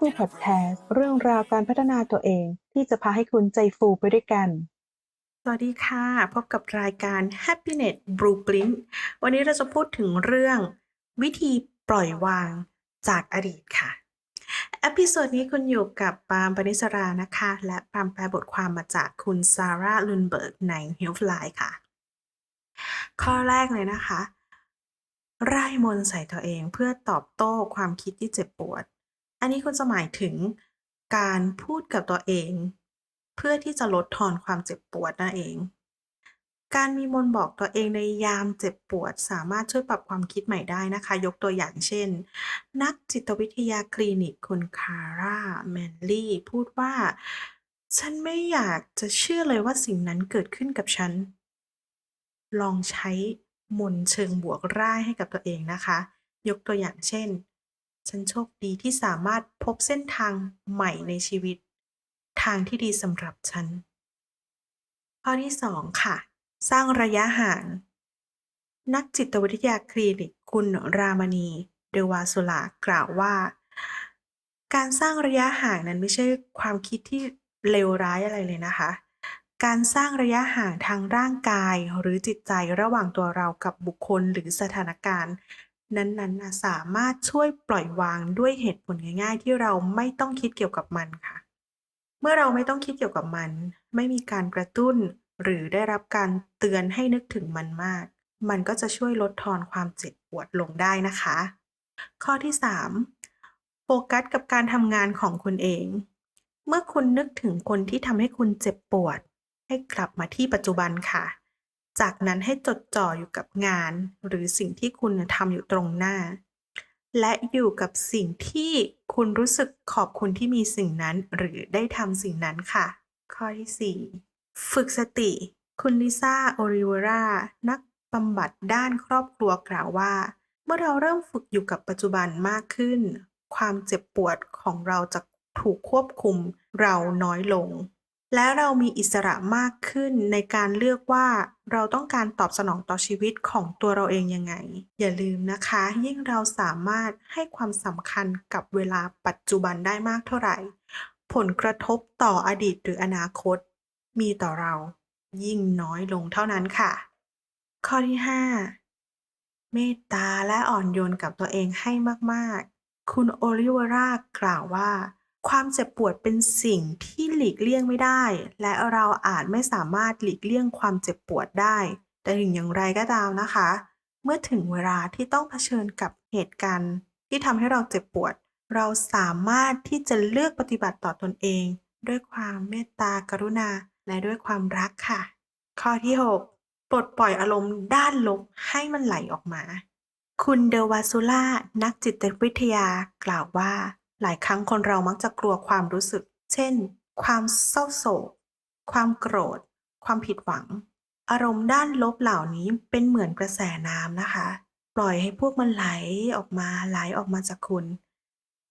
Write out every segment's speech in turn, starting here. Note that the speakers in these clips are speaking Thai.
พอดแคสต์เรื่องราวการพัฒนาตัวเอง ที่จะพาให้คุณใจฟูไปด้วยกัน สวัสดีค่ะ พบกับรายการ Happiness Blueprint วันนี้เราจะพูดถึงเรื่อง วิธีปล่อยวางจากอดีตค่ะอพิโซดนี้คุณอยู่กับปามปนิสรานะคะ และปามแปลบทความมาจากคุณซาร่าลุนเบิร์กใน Healthline ค่ะ ข้อแรกเลยนะคะ ไร่มนใส่ตัวเองเพื่อตอบโต้ความคิดที่เจ็บปวด อันนี้คุณจะหมายถึงการพูดกับตัวเอง เพื่อที่จะลดทอนความเจ็บปวดนั่นเอง การมีมนบอกตัวเองในยามเจ็บปวด สามารถช่วยปรับความคิดใหม่ได้นะคะ ยกตัวอย่างเช่น นักจิตวิทยาคลินิกคุณคาร่าแมนลี่พูดว่า ฉันไม่อยากจะเชื่อเลยว่าสิ่งนั้นเกิดขึ้นกับฉัน ลองใช้มนเชิงบวกร่ายให้กับตัวเองนะคะ ยกตัวอย่างเช่น ฉันโชคดีที่สามารถพบเส้นทางใหม่ในชีวิต ทางที่ดีสำหรับฉัน ข้อที่สองค่ะ สร้างระยะห่าง นักจิตวิทยาคลินิกคุณรามณี เดวาสุลากล่าวว่า การสร้างระยะห่างนั้นไม่ใช่ความคิดที่เลวร้ายอะไรเลยนะคะ การสร้างระยะห่างทางร่างกายหรือจิตใจระหว่างตัวเรากับบุคคลหรือสถานการณ์ นั้นๆนะสามารถช่วยปล่อยวางด้วยเหตุผลง่าย ๆ ที่เราไม่ต้องคิดเกี่ยวกับมันค่ะ เมื่อเราไม่ต้องคิดเกี่ยวกับมัน ไม่มีการกระตุ้น หรือได้รับการเตือนให้นึกถึงมันมาก มันก็จะช่วยลดทอนความเจ็บปวดลงได้นะคะ ข้อที่ 3 โฟกัสกับการทำงานของคุณเอง เมื่อคุณนึกถึงคนที่ทำให้คุณเจ็บปวด ให้กลับมาที่ปัจจุบันค่ะ จากนั้นให้จดจ่ออยู่กับงาน หรือสิ่งที่คุณทำอยู่ตรงหน้า และอยู่กับสิ่งที่คุณรู้สึกขอบคุณที่มีสิ่งนั้นหรือได้ทำสิ่งนั้นค่ะ ข้อที่ 4 ฝึกสติ คุณลิซ่าโอริเวรานักบำบัดด้านครอบครัวกล่าวว่า เมื่อเราเริ่มฝึกอยู่กับปัจจุบันมากขึ้น ความเจ็บปวดของเราจะถูกควบคุมเราน้อยลง และเรามีอิสระมากขึ้นในการเลือกว่าเราต้องการตอบสนองต่อชีวิตของตัวเราเองยังไง อย่าลืมนะคะ ยิ่งเราสามารถให้ความสำคัญกับเวลาปัจจุบันได้มากเท่าไหร่ ผลกระทบต่ออดีตหรืออนาคต มีต่อเรายิ่งน้อยลงเท่านั้นค่ะ ข้อที่ 5 เมตตาและอ่อนโยนกับตัวเองให้มากๆ คุณโอลิเวรากล่าวว่า ความเจ็บปวดเป็นสิ่งที่หลีกเลี่ยงไม่ได้ และเราอาจไม่สามารถหลีกเลี่ยงความเจ็บปวดได้ แต่ถึงอย่างไรก็ตามนะคะ เมื่อถึงเวลาที่ต้องเผชิญกับเหตุการณ์ที่ทำให้เราเจ็บปวด เราสามารถที่จะเลือกปฏิบัติต่อตนเอง ด้วยความเมตตากรุณา และด้วยความรักค่ะ ข้อที่ 6 ปลดปล่อยอารมณ์ด้านลบให้มันไหลออกมา คุณเดวาซูล่านักจิตวิทยากล่าวว่า หลายครั้งคนเรามักจะกลัวความรู้สึก เช่น ความเศร้าโศก ความโกรธ ความผิดหวัง อารมณ์ด้านลบเหล่านี้เป็นเหมือนกระแสน้ำนะคะ ปล่อยให้พวกมันไหลออกมาไหลออกมาจากคุณ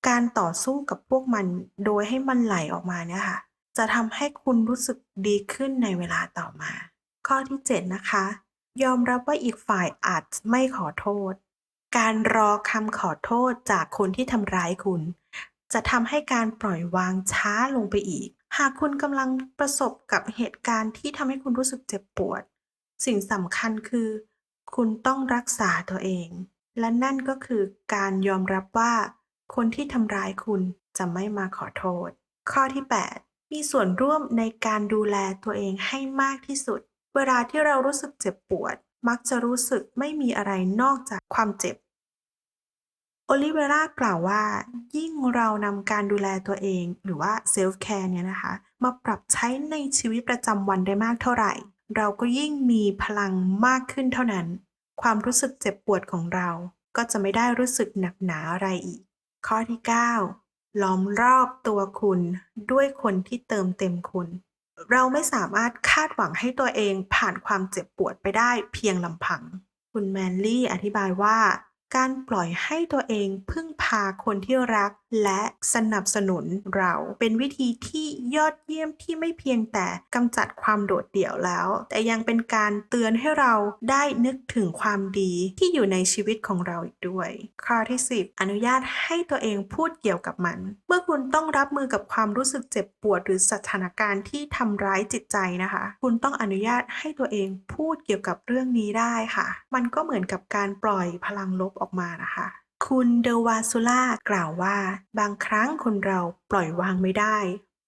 การต่อสู้กับพวกมันโดยให้มันไหลออกมาเนี่ยค่ะ จะทำให้คุณรู้สึกดีขึ้นในเวลาต่อมา ข้อที่7นะคะ ยอมรับว่าอีกฝ่ายอาจไม่ขอโทษ การรอคำขอโทษจากคนที่ทำร้ายคุณ จะทำให้การปล่อยวางช้าลงไปอีก หากคุณกำลังประสบกับเหตุการณ์ที่ทำให้คุณรู้สึกเจ็บปวด สิ่งสำคัญคือ คุณต้องรักษาตัวเอง และนั่นก็คือการยอมรับว่า คนที่ทำร้ายคุณจะไม่มาขอโทษ ข้อที่ 8 มีส่วนร่วมในการดูแลตัวเองให้มากที่สุด เวลาที่เรารู้สึกเจ็บปวด มักจะรู้สึกไม่มีอะไรนอกจากความเจ็บ โอลิเวรากล่าวว่า ยิ่งเรานำการดูแลตัวเอง หรือว่าเซลฟ์แคร์เนี่ยนะคะ มาปรับใช้ในชีวิตประจำวันได้มากเท่าไหร่ เราก็ยิ่งมีพลังมากขึ้นเท่านั้น ความรู้สึกเจ็บปวดของเรา ก็จะไม่ได้รู้สึกหนักหนาอะไรอีก ข้อที่ 9 ล้อมรอบตัวคุณด้วยคนที่เติมเต็มคุณ เราไม่สามารถคาดหวังให้ตัวเองผ่านความเจ็บปวดไปได้เพียงลำพัง คุณแมนลี่อธิบายว่า การปล่อยให้ตัวเองพึ่งพาคนที่รักและสนับสนุนเราเป็นวิธีที่ยอดเยี่ยมที่ไม่เพียงแต่กำจัดความโดดเดี่ยวแล้ว แต่ยังเป็นการเตือนให้เราได้นึกถึงความดีที่อยู่ในชีวิตของเราอีกด้วย ข้อที่ 10 อนุญาตให้ตัวเองพูดเกี่ยวกับมัน เมื่อคุณต้องรับมือกับความรู้สึกเจ็บปวดหรือสถานการณ์ที่ทำร้ายจิตใจนะคะ คุณต้องอนุญาตให้ตัวเองพูดเกี่ยวกับเรื่องนี้ได้ค่ะ มันก็เหมือนกับการปล่อยพลังลบออกมานะคะ คุณเดวาซูล่ากล่าวว่า บางครั้งคนเราปล่อยวางไม่ได้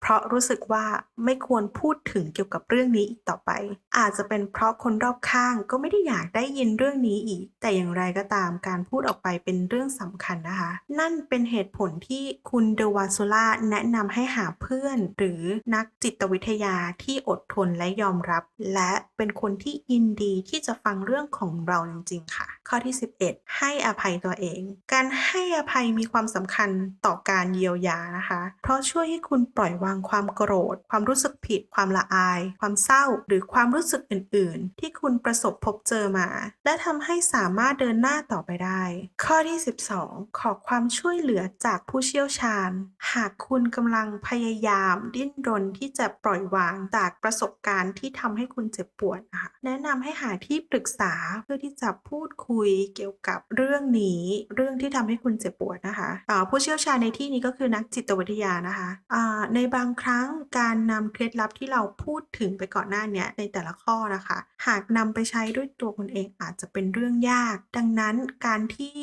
เพราะรู้สึกว่าไม่ควรพูดถึงเกี่ยวกับเรื่องนี้อีกต่อไป อาจจะเป็นเพราะคนรอบข้างก็ไม่ได้อยากได้ยินเรื่องนี้อีก แต่อย่างไรก็ตามการพูดออกไปเป็นเรื่องสำคัญนะคะ นั่นเป็นเหตุผลที่คุณเดวาซูล่าแนะนำให้หาเพื่อน หรือนักจิตวิทยาที่อดทนและยอมรับ และเป็นคนที่ยินดีที่จะฟังเรื่องของเราจริงๆค่ะ ข้อที่ 11 ให้อภัยตัวเอง การให้อภัยมีความสำคัญต่อการเยียวยานะคะ เพราะช่วยให้คุณปล่อยวางความโกรธ ความรู้สึกผิด ความละอาย ความเศร้า หรือความรู้สึกอื่น ๆ ที่คุณประสบพบเจอมา และทำให้สามารถเดินหน้าต่อไปได้ ข้อที่ 12 ขอความช่วยเหลือจากผู้เชี่ยวชาญ หากคุณกำลังพยายามดิ้นรนที่จะปล่อยวางจากประสบการณ์ที่ทำให้คุณเจ็บปวดนะคะแนะนำให้หาที่ปรึกษาเพื่อที่จะพูดคุยเกี่ยวกับเรื่องนี้ เรื่องที่ทำให้คุณเจ็บปวดนะคะอ่าผู้เชี่ยวชาญในที่นี้ก็คือนักจิตวิทยานะคะอ่าในบางางครั้งการนำเคล็ดลับที่เราพูดถึงไปก่อนหน้านี้ในแต่ละข้อนะคะ หากนำไปใช้ด้วยตัวคุณเองอาจจะเป็นเรื่องยาก ดังนั้นการที่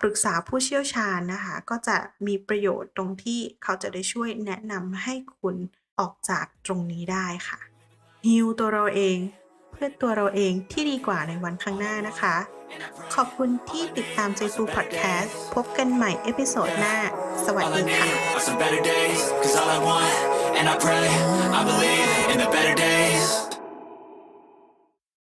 ปรึกษาผู้เชี่ยวชาญนะคะ ก็จะมีประโยชน์ตรงที่เขาจะได้ช่วยแนะนำให้คุณออกจากตรงนี้ได้ค่ะฮิวตัวเราเอง พื่อตัวเราเองที่ดีกว่าในวันข้างหน้านะคะ ขอบคุณที่ติดตามใจฟูพอดแคสต์พบกันใหม่เอพิโซดหน้า สวัสดีค่ะ and I pray I believe in the better days.